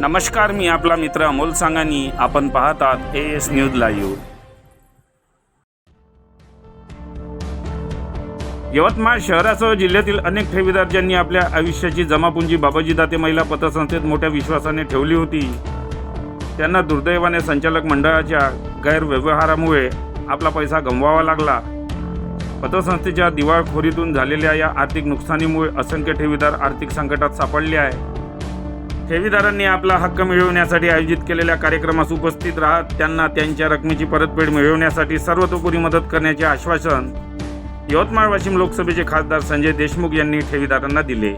नमस्कार मी आपला मित्र अमोल सांगानी. आपण पाहतात A S news live Yavatmal शहरासह जिल्ह्यातील अनेक ठेवीदार ज्यांनी आपल्या आयुष्याची जमापुंजी बाबाजी दाते महिला पतसंस्थेत मोठ्या विश्वासाने ठेवली होती. त्यांना दुर्दैवाने संचालक मंडळाच्या गैरव्यवहारामुळे आपला पैसा गमवावा लागला. पतसंस्थेच्या दिवाळखोरीतून झालेल्या या आर्थिक नुकसानीमुळे असंख्य ठेवीदार आर्थिक संकटात सापडले आहे ठेवीदारांनी आपला हक्क मिळवण्यासाठी आयोजित केलेल्या कार्यक्रमास उपस्थित राहत त्यांना त्यांच्या रकमेची परतफेड मिळवण्यासाठी सर्वतोपरी मदत करण्याचे आश्वासन यवतमाळ वाशिम लोकसभेचे खासदार संजय देशमुख यांनी ठेवीदारांना दिले.